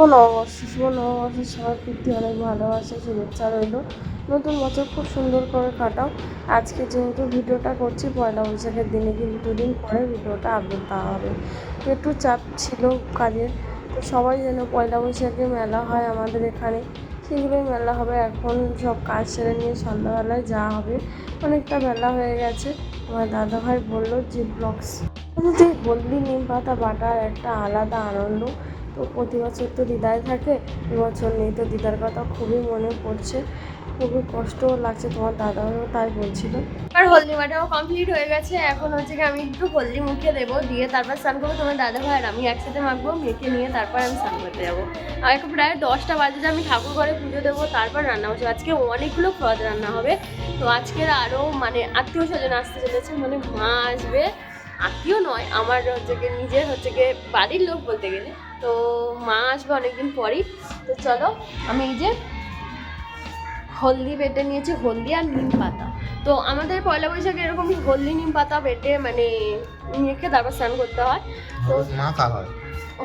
ও নববর্ষ শুভ নববর্ষের সবার প্রতি অনেক ভালোবাসা, শুভেচ্ছা রইল। নতুন বছর খুব সুন্দর করে কাটাও। আজকে যেহেতু ভিডিওটা করছি, পয়লা বৈশাখের দিনে কিন্তু দুদিন পরে ভিডিওটা আপলোড দেওয়া হবে। একটু চাপ ছিল কাজের, তো সবাই যেন পয়লা বৈশাখে মেলা হয় আমাদের এখানে। সেগুলোই মেলা হবে, এখন সব কাজ সেরে নিয়ে সন্ধ্যাবেলায় যাওয়া হবে। অনেকটা বেলা হয়ে গেছে। আমার দাদাভাই বলল, যে ব্লগস যে হলদি নিম পাতা বাটার একটা আলাদা আনন্দ। তো প্রতি বছর তো দিদাই থাকে এবছর নেই তো দিদার কথা খুবই মনে পড়ছে। খুবই কষ্টও লাগছে তোমার দাদাও তাই বলছিল। আর হলদি মাটাও কমপ্লিট হয়ে গেছে, এখন হচ্ছে কি আমি একটু হলদি মুখে দেবো, দিয়ে তারপর স্নান করব। তোমার দাদা ভাই আর আমি একসাথে মাখবো, মেখে নিয়ে তারপর আমি স্নান করতে যাব। আর এখন প্রায় দশটা বাজে আমি ঠাকুর ঘরে পুজো দেবো, তারপর রান্না হচ্ছে আজকে অনেকগুলো পদ রান্না হবে, তো আজকের আরও মানে আত্মীয় স্বজন আসতে চলেছে মানে মা আসবে। আত্মীয় নয়, আমার হচ্ছে গিয়ে নিজের হচ্ছে গিয়ে বাড়ির লোক বলতে গেলে। তো মা আসবে অনেকদিন পরই। তো চলো আমি এই যে হলদি বেটে নিয়েছি হলদি আর নিম পাতা। তো আমাদের পয়লা বৈশাখে এরকমই হলদি নিম পাতা বেটে মানে মেখে তারপর স্নান করতে হয়। তো মাখা হয়।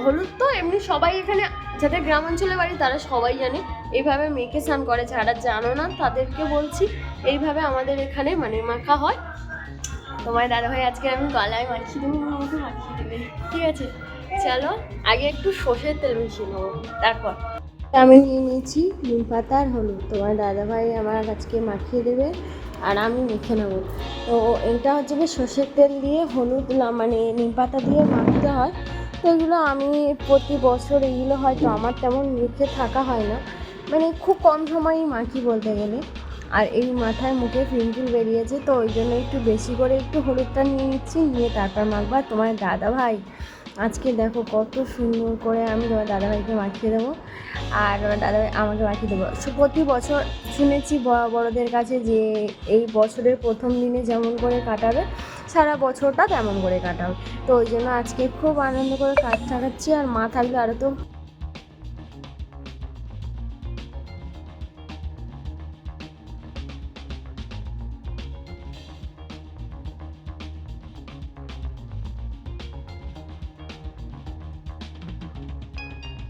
হলুদ তো এমনি সবাই এখানে যাদের গ্রাম অঞ্চলে বাড়ি তারা সবাই জানে। এইভাবে মেখে স্নান করে যারা জানো না তাদেরকে বলছি এইভাবে আমাদের এখানে মানে মাখা হয়। তোমার দাদা ভাই আজকে আমি গলায় মাখিয়ে দেবো মাখিয়ে দেবে। ঠিক আছে? চলো, আগে একটু সর্ষের তেল মিশিয়ে নেব। তারপর। আমি নিয়ে নিয়েছি নিম পাতা আর হলুদ। তোমার দাদাভাই আমার আজকে মাখিয়ে দেবে আর আমি মেখে নেব। তো এটা হচ্ছে যে সর্ষের তেল দিয়ে হলুদ মানে নিম পাতা দিয়ে মাখতে হয়। তো এগুলো আমি প্রতি বছর এগুলো হয়তো আমার তেমন মেখে থাকা হয় না। মানে খুব কম সময়ই মাখি বলতে গেলে। আর এই মাথায় মুখে পিম্পল বেরিয়েছে, তো ওই জন্য একটু বেশি করে একটু হলুদটা নিয়ে নিচ্ছি, নিয়ে তারপর মাখবো। তোমার দাদা ভাই আজকে দেখো কত সুন্দর করে আমি তোমার দাদাভাইকে মাখিয়ে দেবো আর আমার দাদাভাই আমাকে মাখিয়ে দেবো। প্রতি বছর শুনেছি বড় বড়দের কাছে যে এই বছরের প্রথম দিনে যেমন করে কাটাবে, সারা বছরটা তেমন করে কাটাবে তো ওই জন্য আজকে খুব আনন্দ করে কাজ কাটাচ্ছি আর মা থাকলে আরও তো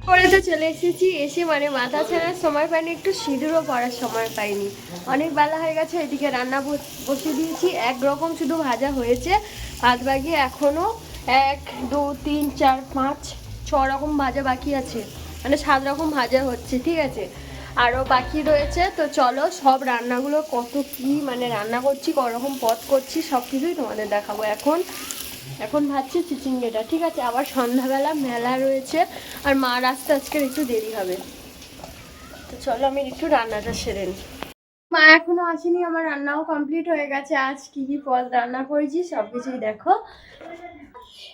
করে তো চলে এসেছি, এসে মানে মাথা ছাড়ার সময় পাইনি, একটু সিঁদুরও পড়ার সময় পাইনি। অনেক বেলা হয়ে গেছে, এদিকে রান্না বস- বসিয়ে দিয়েছি। একরকম শুধু ভাজা হয়েছে, ভাত বাকি এখনও এক, দু, তিন, চার, পাঁচ, ছ রকম ভাজা বাকি আছে। মানে সাত রকম ভাজা হচ্ছে, ঠিক আছে? আরও বাকি রয়েছে, তো চলো সব রান্নাগুলো কত কি মানে রান্না করছি রকম পথ করছি সব কিছুই তোমাদের দেখাবো। এখন এখন ভাবছি চিচিঙ্গেটা, ঠিক আছে? আবার সন্ধ্যাবেলা মেলা রয়েছে, আর মা রাস্তা আজকের একটু দেরি হবে। তো চলো আমি একটু রান্নাটা সেরে মা এখনও আসেনি, আমার রান্নাও কমপ্লিট হয়ে গেছে। আজ কি কি পদ রান্না করেছি সব কিছুই দেখো।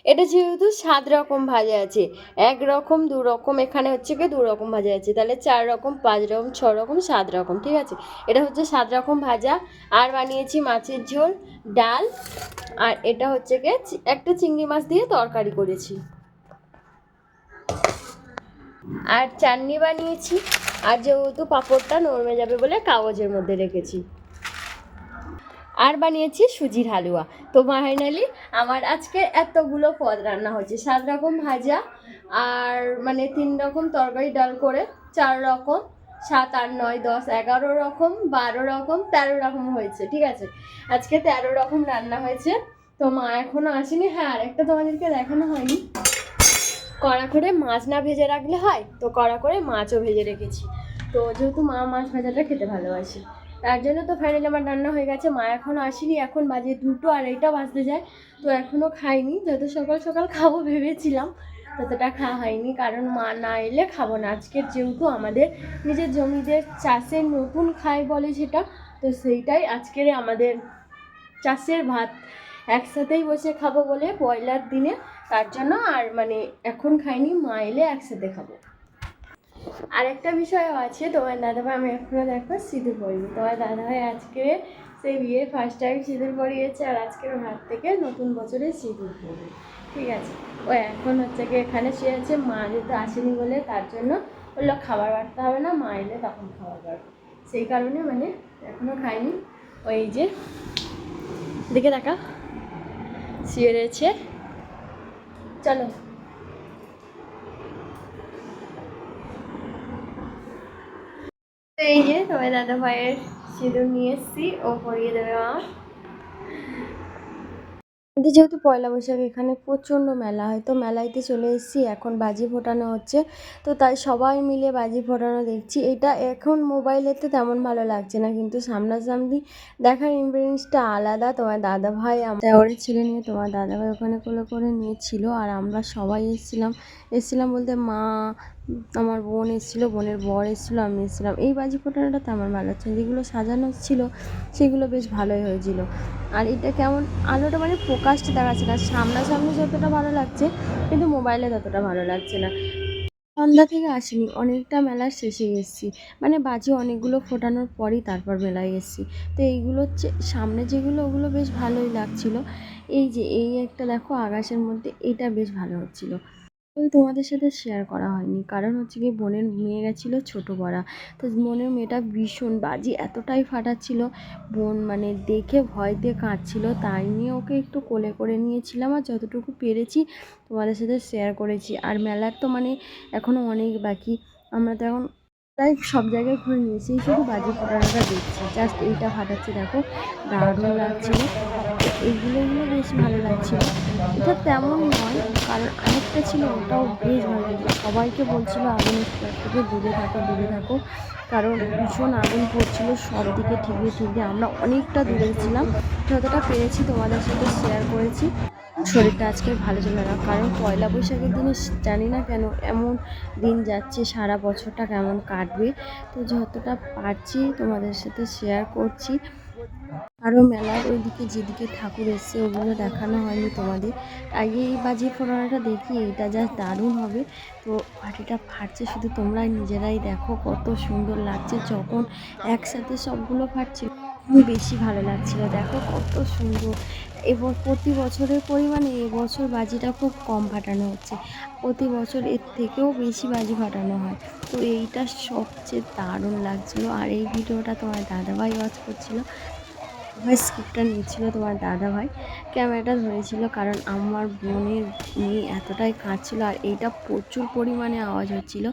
এটা যেহেতু সাত রকম ভাজা আছে, এক রকম, দু রকম, এখানে হচ্ছে কি দু রকম ভাজা আছে, তাহলে চার রকম, পাঁচ রকম, ছ রকম, সাত রকম, ঠিক আছে? এটা হচ্ছে সাত রকম ভাজা, আর বানিয়েছি মাছের ঝোল, ডাল, আর এটা হচ্ছে চি- একটা চিংড়ি মাছ দিয়ে তরকারি করেছি। আর চাটনি বানিয়েছি, আর যেহেতু পাঁপড়টা নরমে যাবে বলে কাগজের মধ্যে রেখেছি। আর বানিয়েছি সুজির হালুয়া। তো ফাইনালি আমার আজকে এতগুলো পদ রান্না হচ্ছে সাত রকম ভাজা আর মানে তিন রকম তরকারি ডাল করে, চার রকম, সাত, আট, নয়, দশ, এগারো রকম, বারো রকম, তেরো রকম হয়েছে, ঠিক আছে? আজকে তেরো রকম রান্না হয়েছে। তো মা এখনও আসেনি। হ্যাঁ আরেকটা তোমাদেরকে দেখানো হয়নি। কড়া করে মাছ না ভেজে রাখলে হয়? তো কড়া করে মাছও ভেজে রেখেছি। তো যেহেতু মা মাছ ভাজাটা খেতে ভালোবাসে। তার জন্য তো ফাইনালি আমার রান্না হয়ে গেছে। মা এখনও আসেনি, এখন বাজে দুটো আড়াইটা বাজতে যায়। তো এখনও খাইনি, যত সকাল সকাল খাব ভেবেছিলাম, ততটা খাওয়া হয়নি। কারণ মা না এলে খাব না। আজকের যেহেতু আমাদের নিজের জমিদের চাষের নতুন খাই বলে সেটা তো সেইটাই আজকের আমাদের চাষের ভাত। একসাথেই বসে খাব বলে পয়লার দিনে, তার জন্য আর মানে এখন খাইনি, মা এলে একসাথে খাব। আর একটা বিষয়ও আছে, তোমার দাদাভাই, আমি এখনও দেখো সিঁদুর পরিনি তোমার দাদাভাই আজকে সেই বিয়ের ফার্স্ট টাইম সিঁদুর পরিয়েছে আর আজকের হাত থেকে নতুন বছরে সিঁদুর পরবে ঠিক আছে? ও এখন হচ্ছে কি এখানে শুয়ে আছে, মা যেহেতু আসেনি বলে তার জন্য বলল খাবার বাড়তে হবে না, মা এলে তখন খাবার বাড়বে। সেই কারণে মানে এখনও খাইনি ওই যে দেখে দেখা। শুয়ে রয়েছে চলো। এই যে তোমার দাদা ভাইয়ের সিঁদুর নিয়ে এসছি ও পরিয়ে দেবে কিন্তু যেহেতু পয়লা বৈশাখ এখানে প্রচণ্ড মেলা হয়, তো মেলাইতে চলে এসেছি, এখন বাজি ফোটানো হচ্ছে। তো তাই সবাই মিলে বাজি ফোটানো দেখছি। এটা এখন মোবাইলেতে তেমন ভালো লাগছে না, কিন্তু সামনাসামনি দেখার ইমপ্রেশনসটা আলাদা। তোমার দাদা ভাই আমার ছেলে নিয়ে, তোমার দাদা ভাই ওখানে কোলে করে নিয়েছিল, আর আমরা সবাই এসেছিলাম। এসেছিলাম বলতে মা আমার বোন এসেছিল, বোনের বর এসেছিল, আমি এসেছিলাম। এই বাজি ফোটানোটা আমার ভালো লাগছে। যেগুলো সাজানো ছিল, সেগুলো বেশ ভালোই হয়েছিল। আর এটা কেমন, আলোটা মানে ফোকাসটা দেখাচ্ছে না, সামনাসামনি যতটা ভালো লাগছে, কিন্তু মোবাইলে ততটা ভালো লাগছে না। সন্ধ্যা থেকে আসিনি, অনেকটা মেলার শেষে এসেছি। মানে বাজি অনেকগুলো ফোটানোর পরই তারপর মেলায় এসেছি। তো এইগুলো হচ্ছে, সামনে যেগুলো, ওগুলো বেশ ভালোই লাগছিল। এই যে, এই একটা দেখো, আকাশের মধ্যে, এটা বেশ ভালো হচ্ছিল। তো তোমাদের সাথে শেয়ার করা হয়নি। কারণ হচ্ছে কি বোনের মেয়ে গেছিল ছোটো বড়া। তো বোনের মেয়েটা ভীষণ বাজি, এতটাই ফাটাচ্ছিল। বোন মানে দেখে ভয় দিয়ে কাঁদছিল। তাই নিয়ে ওকে একটু কোলে করে নিয়েছিলাম আর যতটুকু পেরেছি তোমাদের সাথে শেয়ার করেছি। আর মেলার তো মানে এখনও অনেক বাকি। আমরা তো এখন তাই সব জায়গায় ঘুরে নিয়েছি শুধু বাজি ফোটানোটা দেখছি। জাস্ট এইটা ফাটাচ্ছে, দেখো দারুণ লাগছিল। এইগুলো এগুলো বেশ ভালো লাগছিল। এটা তেমন নয়, কারণ আরেকটা ছিল, ওটাও বেশ ভালো লাগছিল। সবাইকে বলছিল আগুনের থেকে দূরে থাকো দূরে থাকো। কারণ ভীষণ আগুন পড়ছিল, সব দিকে ঠিকরে ঠিকরে আমরা অনেকটা দূরে ছিলাম। যতটা পেরেছি তোমাদের সাথে শেয়ার করেছি। শরীরটা আজকে ভালো ছিল না। কারণ পয়লা বৈশাখের দিনে জানি না কেন এমন দিন যাচ্ছে, সারা বছরটা কেমন কাটবে। তো যতটা পারছি তোমাদের সাথে শেয়ার করছি। আরও মেলার ওইদিকে যেদিকে ঠাকুর এসছে ওগুলো দেখানো হয়নি তোমাদের। আগে এই বাজি ফোড়ানোটা দেখি এটা জাস্ট দারুণ হবে। তো পাটিটা ফাটছে শুধু তোমরাই নিজেরাই দেখো কত সুন্দর লাগছে, যখন একসাথে সবগুলো ফাটছে। বেশি ভালো লাগছিল। দেখো কত সুন্দর। এবং প্রতি বছরের পরিমাণে এবছর বাজিটা খুব কম ফাটানো হচ্ছে। প্রতি বছর এর থেকেও বেশি বাজি ফাটানো হয়। তো এইটা সবচেয়ে দারুণ লাগছিল। আর এই ভিডিওটা তোমার দাদাভাই ওয়াচ করছিল। ভাই স্ক্রিপ্টটা নিয়েছিল তোমার দাদা ভাই ক্যামেরাটা ধরেছিল কারণ আমার বোনের মেয়ে এতটাই কাঁদছিল আর এইটা প্রচুর পরিমাণে আওয়াজ হচ্ছিল।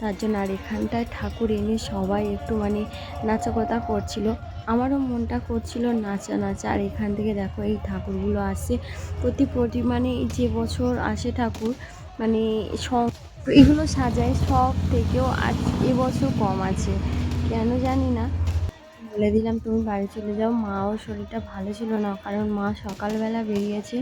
তার জন্য আর এখানটায় ঠাকুর এনে সবাই একটু মানে নাচাকতা করছিল। আমারও মনটা করছিল নাচা নাচা। আর এখান থেকে দেখো এই ঠাকুরগুলো আসে। প্রতি প্রতি মানে যে বছর আসে ঠাকুর মানে সব এগুলো সাজায় সব থেকেও আজ এবছর কম আছে। কেন জানি না। বলে দিলাম, তুমি বাড়ি চলে যাও। মাও শরীরটা ভালো ছিল না, কারণ মা সকালবেলা বেরিয়েছে।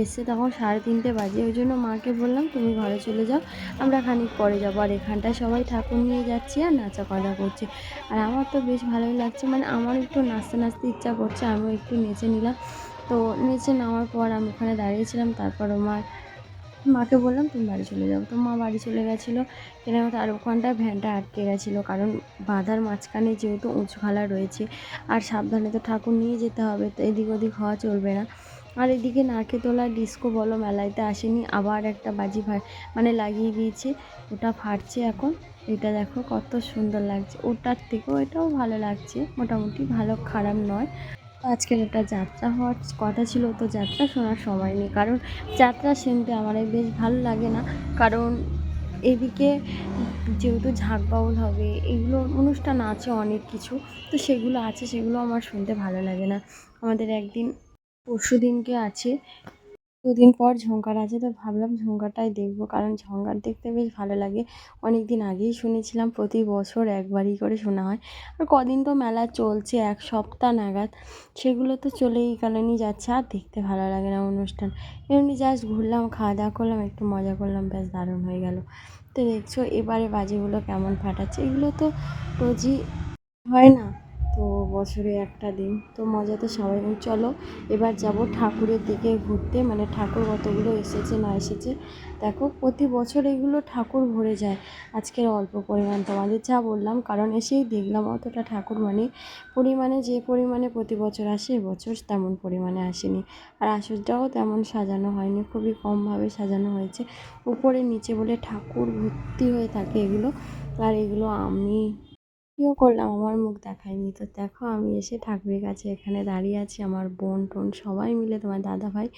এসছে তখন সাড়ে তিনটে বাজে, ওই জন্য মাকে বললাম, তুমি ঘরে চলে যাও, আমরা খানিক পরে যাব। আর এখানটায় সবাই ঠাকুর নিয়ে যাচ্ছি আর নাচা কথা করছে। আর আমার তো বেশ ভালোই লাগছে মানে আমার একটু নাচতে নাচতে ইচ্ছা করছে, আমিও একটু নেচে নিলাম। তো নেচে নেওয়ার পর আমি ওখানে দাঁড়িয়েছিলাম তারপর আমার মাকে বললাম, তুমি বাড়ি চলে যাও। তো মা বাড়ি চলে গেছিল। এর মতো আর ওখানটায় ভ্যানটা আটকে গেছিল, কারণ বাঁধার মাঝখানে যেহেতু উঁচু খালা রয়েছে, আর সাবধানে তো ঠাকুর নিয়ে যেতে হবে, তো এদিক ওদিক হওয়া চলবে না। আর এদিকে নারকেতলা ডিস্কো বলো মেলাইতে আসেনি, আবার একটা বাজি ভাই মানে লাগিয়ে দিয়েছে, ওটা ফাটছে এখন। এটা দেখো কত সুন্দর লাগছে, ওটার থেকেও এটাও ভালো লাগছে, মোটামুটি ভালো, খারাপ নয়। আজকের একটা যাত্রা হওয়ার কথা ছিল, তো যাত্রা শোনার সময় নেই। কারণ যাত্রা শুনতে আমার বেশ ভালো লাগে না। কারণ এদিকে যেহেতু ঝাঁক বাউল হবে, এগুলো অনুষ্ঠান আছে অনেক কিছু, তো সেগুলো আছে, সেগুলো আমার শুনতে ভালো লাগে না। আমাদের একদিন পরশু দিনকে আছে দুদিন পর ঝঙ্কার আছে, তো ভাবলাম ঝঙ্কারটাই দেখব। কারণ ঝঙ্কার দেখতে বেশ ভালো লাগে। অনেক দিন আগেই শুনেছিলাম প্রতি বছর একবারই করে শোনা হয়। আর কদিন তো মেলা চলছে, এক সপ্তাহ নাগাদ। সেগুলো তো চলেই কারণই যাচ্ছে, আর দেখতে ভালো লাগে না অনুষ্ঠান। এমনি জাস্ট ঘুরলাম, খাওয়া দাওয়া করলাম, একটু মজা করলাম, ব্যাস দারুণ হয়ে গেল। তো দেখছ, এবারে বাজিগুলো কেমন ফাটাচ্ছে? এগুলো তো রোজই হয় না। তো বছরে একটা দিন। তো মজা তো সবাই চলো, এবার যাব ঠাকুরের দিকে ঘুরতে। মানে ঠাকুর কতগুলো এসেছে, না এসেছে, দেখো প্রতি বছর এগুলো ঠাকুর ভরে যায়। আজকের অল্প পরিমাণ তোমাদের যা বললাম, কারণ এসেই দেখলাম অতটা ঠাকুর মানে পরিমাণে যে পরিমাণে প্রতি বছর আসে, এবছর তেমন পরিমাণে আসেনি। আর আসরটাও তেমন সাজানো হয়নি, খুবই কমভাবে সাজানো হয়েছে। উপরে নিচে বলে ঠাকুর ভর্তি হয়ে থাকে এগুলো। আর এগুলো আমি কীও করলাম, আমার মুখ দেখায়নি। তো দেখো, আমি এসে ঠাকুরের কাছে এখানে দাঁড়িয়ে আছি, আমার বোন টোন সবাই মিলে, তোমার দাদা ভাই।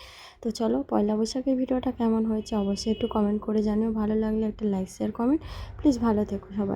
তো চলো, পয়লা বৈশাখের ভিডিওটা কেমন হয়েছে অবশ্যই একটু কমেন্ট করে জানিও। ভালো লাগলে একটা লাইক শেয়ার কমেন্ট প্লিজ ভালো থেকো সবাই।